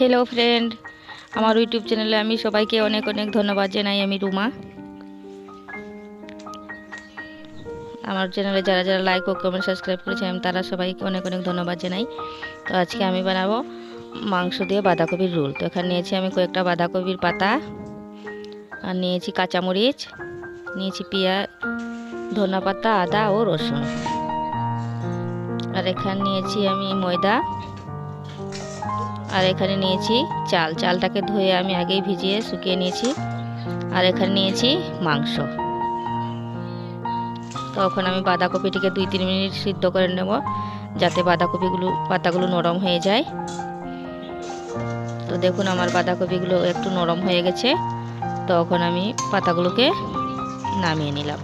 Hello friend আমার YouTube চ্যানেলে আমি সবাইকে অনেক অনেক ধন্যবাদ জানাই, আমি রুমা। আমার চ্যানেলে যারা যারা লাইক ও কমেন্ট সাবস্ক্রাইব করেছেন তারা সবাইকে অনেক অনেক ধন্যবাদ জানাই। তো আজকে আমি বানাবো মাংস দিয়ে বাঁধাকপির রোল। তো এখানে নিয়েছি আমি কয়েকটা বাঁধাকপির পাতা, আর নিয়েছি কাঁচামরিচ, নিয়েছি পেঁয়াজ, ধনা পাতা, আদা ও রসুন। আর এখানে নিয়েছি আমি ময়দা। আর এখানে নিয়েছি চাল। চালটাকে ধুয়ে আমি আগেই ভিজিয়ে শুকিয়ে নিয়েছি। আর এখানে নিয়েছি মাংস। তখন আমি বাঁধাকপিটিকে দুই তিন মিনিট সিদ্ধ করে নেব, যাতে বাঁধাকপিগুলো, পাতাগুলো নরম হয়ে যায়। তো দেখুন আমার বাঁধাকপিগুলো একটু নরম হয়ে গেছে। তখন আমি পাতাগুলোকে নামিয়ে নিলাম।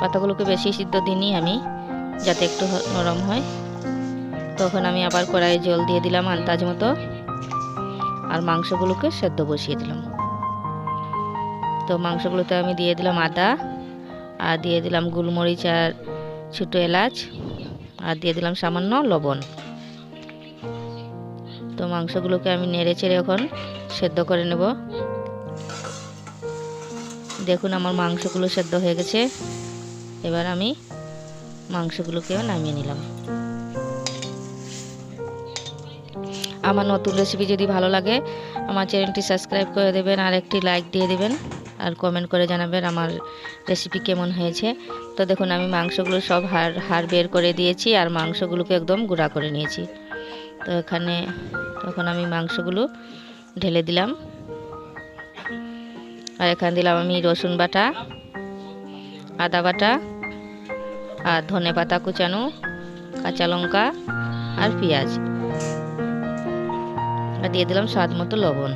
পাতাগুলোকে বেশি সিদ্ধ দিনই আমি, যাতে একটু নরম হয়। তখন আমি আবার কড়াইয়ে জল দিয়ে দিলাম আন্দাজ মতো। আর মাংসগুলোকে সেদ্ধ বসিয়ে দিলাম। তো মাংসগুলোতে আমি দিয়ে দিলাম আদা, আর দিয়ে দিলাম গোলমরিচ আর ছোটো এলাচ, আর দিয়ে দিলাম সামান্য লবণ। তো মাংসগুলোকে আমি নেড়ে চেড়ে এখন সেদ্ধ করে নেব। দেখুন আমার মাংসগুলো সেদ্ধ হয়ে গেছে। এবার আমি মাংসগুলোকেও নামিয়ে নিলাম। আমার নতুন রেসিপি যদি ভালো লাগে, আমার চ্যানেলটি সাবস্ক্রাইব করে দেবেন আর একটি লাইক দিয়ে দেবেন আর কমেন্ট করে জানাবেন আমার রেসিপি কেমন হয়েছে। তো দেখুন, আমি মাংসগুলো সব হাড় হাড় বের করে দিয়েছি আর মাংসগুলোকে একদম গুঁড়া করে নিয়েছি। তো এখানে তখন আমি মাংসগুলো ঢেলে দিলাম। আর এখানে দিলাম আমি রসুন বাটা, আদা বাটা আর ধনে পাতা কুচানো, কাঁচা লঙ্কা আর পেঁয়াজ। আর দিয়ে দিলাম স্বাদ মতো লবণ।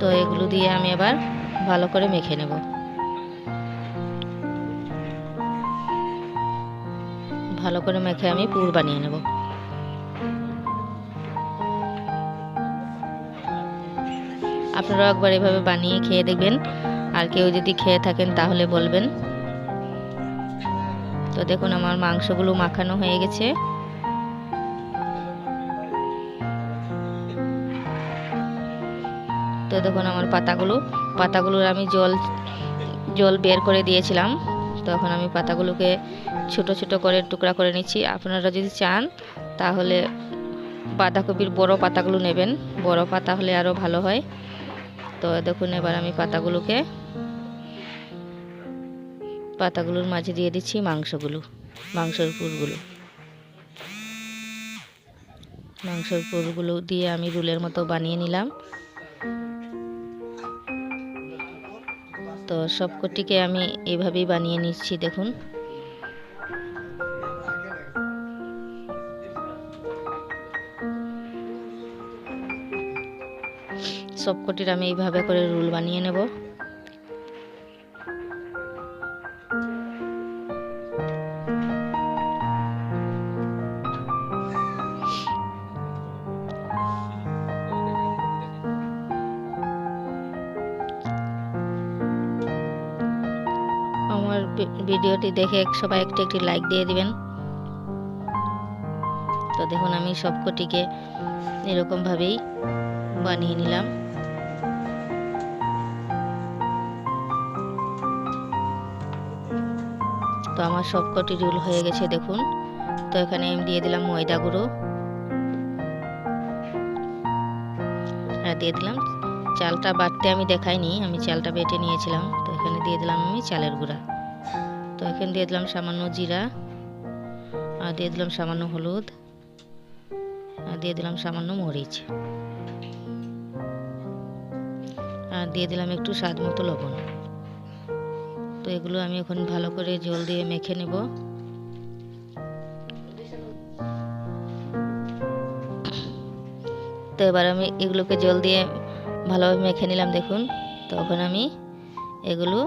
তো এগুলো দিয়ে আমি এবার ভালো করে মেখে নেব। ভালো করে মেখে আমি পুর বানিয়ে নেব। আপনারাও একবার এভাবে বানিয়ে খেয়ে দেখবেন। আর কেউ যদি খেয়ে থাকেন তাহলে বলবেন। তো দেখুন, আমার মাংসগুলো মাখানো হয়ে গেছে। তো দেখুন আমার পাতাগুলো, পাতাগুলোর আমি জল জল বের করে দিয়েছিলাম। তখন আমি পাতাগুলোকে ছোট ছোট করে টুকরা করে নিচ্ছি। আপনারা যদি চান, তাহলে বাঁধাকপির বড় পাতাগুলো নেবেন। বড় পাতা হলে আরও ভালো হয়। তো দেখুন, এবার আমি পাতাগুলোকে, পাতাগুলোর মাঝে দিয়ে দিচ্ছি মাংসগুলো, মাংসের পুরগুলো। মাংসের পুরগুলো দিয়ে আমি রুলের মতো বানিয়ে নিলাম। তো সবকটিকে আমি এভাবেই বানিয়ে নিচ্ছি দেখুন। সবকটির আমি এইভাবে করে রুল বানিয়ে নেব। ভিডিওটি দেখে সবাই একটি একটি লাইক দিয়ে দিবেন। তো দেখুন, আমি সবকটিকে এরকমভাবেই বানিয়ে নিলাম। তো আমার সবকটি রুল হয়ে গেছে, দেখুন। তো এখানে আমি দিয়ে দিলাম ময়দা গুঁড়ো। আর দিয়ে দিলাম চালটা বাটতে আমি দেখাইনি, আমি চালটা বেটে নিয়েছিলাম। তো এখানে দিয়ে দিলাম আমি চালের গুঁড়া। তো এখানে দিয়ে দিলাম সামান্য জিরা, আর দিয়ে দিলাম সামান্য হলুদ, আর দিয়ে দিলাম সামান্য মরিচ, আর দিয়ে দিলাম একটু স্বাদ মতো লবণ। তো এগুলো আমি এখন ভালো করে জল দিয়ে মেখে নেব। তো এবার আমি এগুলোকে জল দিয়ে ভালোভাবে মেখে নিলাম, দেখুন। তখন আমি এগুলো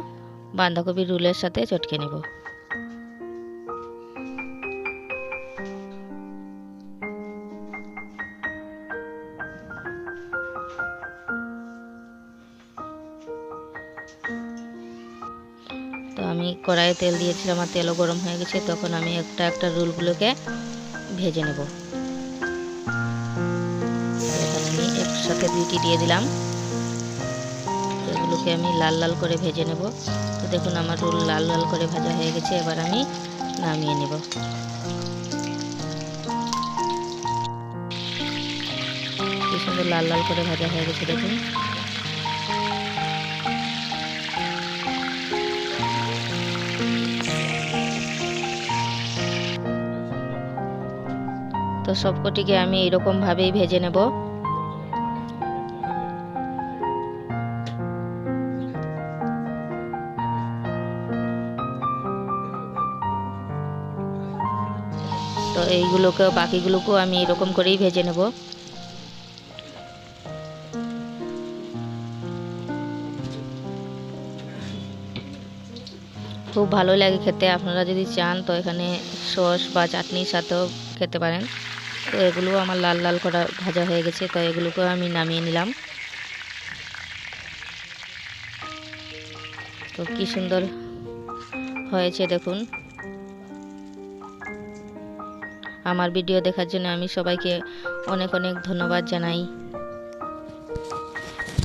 বাঁধাকপির রুলের সাথে চটকে নেব। তো আমি কড়াইয়ে তেল দিয়েছিলাম আর তেলও গরম হয়ে গেছে, তখন আমি একটা একটা রুলগুলোকে ভেজে নেব। আমি একসাথে দুইটি দিয়ে দিলাম। এগুলোকে আমি লাল লাল করে ভেজে নেব। দেখুন আমার রোল লাল লাল করে ভাজা হয়ে গেছে, এবার আমি নামিয়ে নেব। কি সুন্দর লাল লাল করে ভাজা হয়ে গেছে, দেখুন। তো সবকটিকে আমি এরকম ভাবেই ভেজে নেব। তো এইগুলোকেও বাকিগুলোকেও আমি এরকম করেই ভেজে নেব। খুব ভালো লাগে খেতে। আপনারা যদি চান তো এখানে সস বা চাটনির সাথেও খেতে পারেন। তো এগুলো আমার লাল লাল করা ভাজা হয়ে গেছে, তো এগুলোকেও আমি নামিয়ে নিলাম। তো কি সুন্দর হয়েছে দেখুন। আমার ভিডিও দেখার জন্য আমি সবাইকে অনেক অনেক ধন্যবাদ জানাই।